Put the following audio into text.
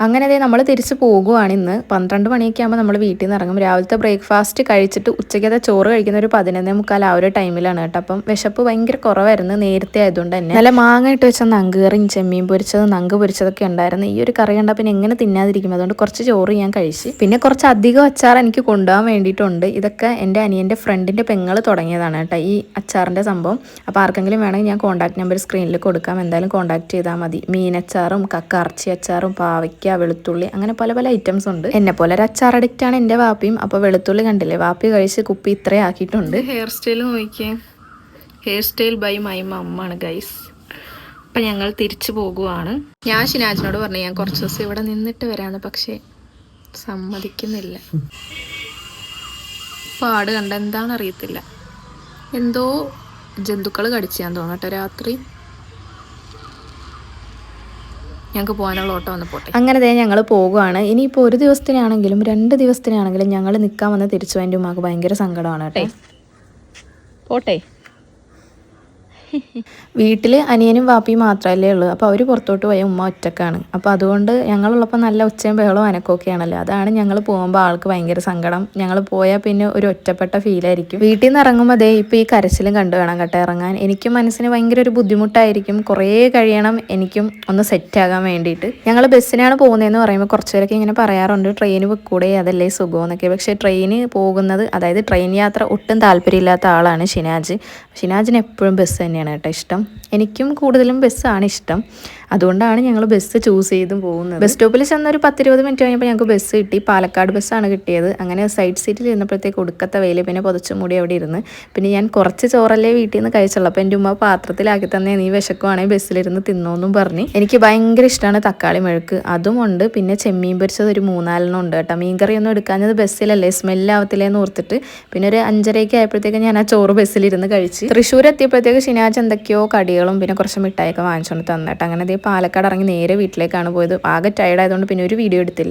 അങ്ങനെ അതേ നമ്മൾ തിരിച്ച് പോകുവാണ് ഇന്ന്. പന്ത്രണ്ട് മണിയൊക്കെ ആകുമ്പോൾ നമ്മൾ വീട്ടിൽ നിന്ന് ഇറങ്ങും. രാവിലത്തെ ബ്രേക്ക്ഫാസ്റ്റ് കഴിച്ചിട്ട് ഉച്ചയ്ക്കത്തെ ചോറ് കഴിക്കുന്ന ഒരു പതിനൊന്നേ മുക്കാൽ ആ ഒരു ടൈമിലാണ് കേട്ടോ. അപ്പം വിശപ്പ് ഭയങ്കര കുറവായിരുന്നു നേരത്തെ ആയതുകൊണ്ട് തന്നെ. നല്ല മാങ്ങ ഇട്ട് വെച്ച നങ്ക് കറിയും ചെമ്മീൻ പൊരിച്ചത് നങ്ക് പൊരിച്ചതൊക്കെ ഉണ്ടായിരുന്നു. ഈ ഒരു കറി കണ്ടാൽ പിന്നെ എങ്ങനെ തിന്നാതിരിക്കും? അതുകൊണ്ട് കുറച്ച് ചോറ് ഞാൻ കഴിച്ച്. പിന്നെ കുറച്ച് അധികം അച്ചാർ എനിക്ക് കൊണ്ടുപോകാൻ വേണ്ടിയിട്ടുണ്ട്. ഇതൊക്കെ എന്റെ അനിയന്റെ ഫ്രണ്ടിന്റെ പെങ്ങൾ തുടങ്ങിയതാണ് കേട്ടോ ഈ അച്ചാറിന്റെ സംഭവം. അപ്പോൾ ആർക്കെങ്കിലും വേണമെങ്കിൽ ഞാൻ കോൺടാക്ട് നമ്പർ സ്ക്രീനിൽ കൊടുക്കാം. എന്തായാലും കോൺടാക്ട് ചെയ്താൽ മതി. മീനച്ചാറും കക്കറച്ചി അച്ചാറും പാവയ്ക്ക വെളുത്തുള്ളി. അങ്ങനെ പല പല ഐറ്റംസ് ഉണ്ട്. എന്നെ പോലെ ഒരു അച്ചാർ അഡിക്റ്റ് ആണ് എന്റെ വാപ്പിയും. അപ്പോൾ വെളുത്തുള്ളി കണ്ടില്ലേ? വാപ്പി കഴിച്ച് കുപ്പി ഇത്രയും ആക്കിയിട്ടുണ്ട്. ഹെയർ സ്റ്റൈൽ നോക്കിയേ. ഹെയർ സ്റ്റൈൽ ബൈ മൈ മമ്മാണ് ഗൈസ് അപ്പം ഞങ്ങൾ തിരിച്ചു പോകുവാണ്. ഞാൻ ഷിനാജിനോട് പറഞ്ഞു ഞാൻ കുറച്ച് ദിവസം ഇവിടെ നിന്നിട്ട് വരാമെന്ന് പക്ഷേ സമ്മതിക്കുന്നില്ല. പാട് കണ്ട എന്താണെന്ന് എന്തോ ജന്തുക്കൾ കടിച്ചാൻ തോന്നട്ടെ രാത്രി ഞങ്ങൾക്ക് പോകാനുള്ള ഓട്ടോ വന്ന് പോട്ടെ. അങ്ങനെ തന്നെ ഞങ്ങൾ പോകുവാണ്. ഇനിയിപ്പോൾ ഒരു ദിവസത്തിനാണെങ്കിലും രണ്ട് ദിവസത്തിനാണെങ്കിലും ഞങ്ങൾ നിൽക്കാൻ വന്ന് തിരിച്ചു എന്റെ ഉമ്മാക്ക് ഭയങ്കര സങ്കടമാണ് കേട്ടോ. പോട്ടെ. വീട്ടിൽ അനിയനും വാപ്പിയും മാത്രമല്ലേ ഉള്ളൂ. അപ്പോൾ അവർ പുറത്തോട്ട് പോയ ഉമ്മ ഒറ്റക്കാണ്. അപ്പോൾ അതുകൊണ്ട് ഞങ്ങളുള്ളപ്പോൾ നല്ല ഉച്ചയും ബഹളവും അനക്കമൊക്കെയാണല്ലോ. അതാണ് ഞങ്ങൾ പോകുമ്പോൾ ആൾക്ക് ഭയങ്കര സങ്കടം. ഞങ്ങൾ പോയാൽ പിന്നെ ഒരു ഒറ്റപ്പെട്ട ഫീലായിരിക്കും വീട്ടിൽ നിന്ന് ഇറങ്ങുമ്പോൾ ദേ ഇപ്പോൾ ഈ കരച്ചിലും കണ്ടു വേണം കേട്ടോ ഇറങ്ങാൻ. എനിക്കും മനസ്സിന് ഭയങ്കര ഒരു ബുദ്ധിമുട്ടായിരിക്കും. കുറേ കഴിയണം എനിക്കും ഒന്ന് സെറ്റ് ആകാൻ വേണ്ടിയിട്ട്. ഞങ്ങൾ ബസ്സിനാണ് പോകുന്നതെന്ന് പറയുമ്പോൾ കുറച്ച് പേരൊക്കെ ഇങ്ങനെ പറയാറുണ്ട് ട്രെയിൻ വെക്കൂടെ? അതല്ലേ സുഖമെന്നൊക്കെ പക്ഷേ ട്രെയിന് പോകുന്നത് അതായത് ട്രെയിൻ യാത്ര ഒട്ടും താല്പര്യമില്ലാത്ത ആളാണ് ഷിനാജ്. ഷിനാജിന് എപ്പോഴും ബസ് തന്നെയാണ് കേട്ടോ ഇഷ്ടം. എനിക്കും കൂടുതലും ബസ്സാണ് ഇഷ്ടം. അതുകൊണ്ടാണ് ഞങ്ങൾ ബസ് ചൂസ് ചെയ്തും പോകുന്നത്. ബസ് സ്റ്റോപ്പിൽ ചെന്ന ഒരു പത്തിരുപത് മിനിറ്റ് കഴിഞ്ഞപ്പോൾ ഞങ്ങൾക്ക് ബസ് കിട്ടി. പാലക്കാട് ബസ്സാണ് കിട്ടിയത്. അങ്ങനെ സൈഡ് സീറ്റിൽ ഇരുന്നപ്പോഴത്തേക്ക് ഒടുക്കത്തെ വെയിൽ പിന്നെ പുതച്ചു മൂടി അവിടെ ഇരുന്ന്. പിന്നെ ഞാൻ കുറച്ച് ചോറല്ലേ വീട്ടിൽ നിന്ന് കഴിച്ചുള്ളൂ. അപ്പോൾ എന്റെ ഉമ്മ പാത്രത്തിലാക്കി തന്നെ നീ വിശക്കുവാണെങ്കിൽ ബസ്സിലിരുന്ന് തിന്നോന്നും പറഞ്ഞ്. എനിക്ക് ഭയങ്കര ഇഷ്ടമാണ് തക്കാളി മെഴുക്ക്. അതുമുണ്ട് പിന്നെ ചെമ്മീൻ പൊരിച്ചത് ഒരു മൂന്നാലെണ്ണം ഉണ്ട് കേട്ടോ. മീൻകറിയൊന്നും എടുക്കാഞ്ഞത് ബസ്സിലല്ലേ സ്മെല്ലാവത്തില്ലേന്ന് ഓർത്തിട്ട്. പിന്നെ ഒരു അഞ്ചരയ്ക്ക് ആയപ്പോഴത്തേക്ക് ഞാൻ ആ ചോറ് ബസ്സിലിരുന്ന് കഴിച്ച്. തൃശ്ശൂർ എത്തിയപ്പോഴത്തേക്ക് ഷിനാജ് എന്തൊക്കെയോ കടികളും പിന്നെ കുറച്ച് മിഠായിയൊക്കെ വാങ്ങിച്ചുകൊണ്ട് തന്നിട്ട് അങ്ങനെ ദേ പാലക്കാട് ഇറങ്ങി നേരെ വീട്ടിലേക്കാണ് പോയത്. ആകെ ടയർഡ് ആയതുകൊണ്ട് പിന്നെ ഒരു വീഡിയോ എടുത്തില്ല.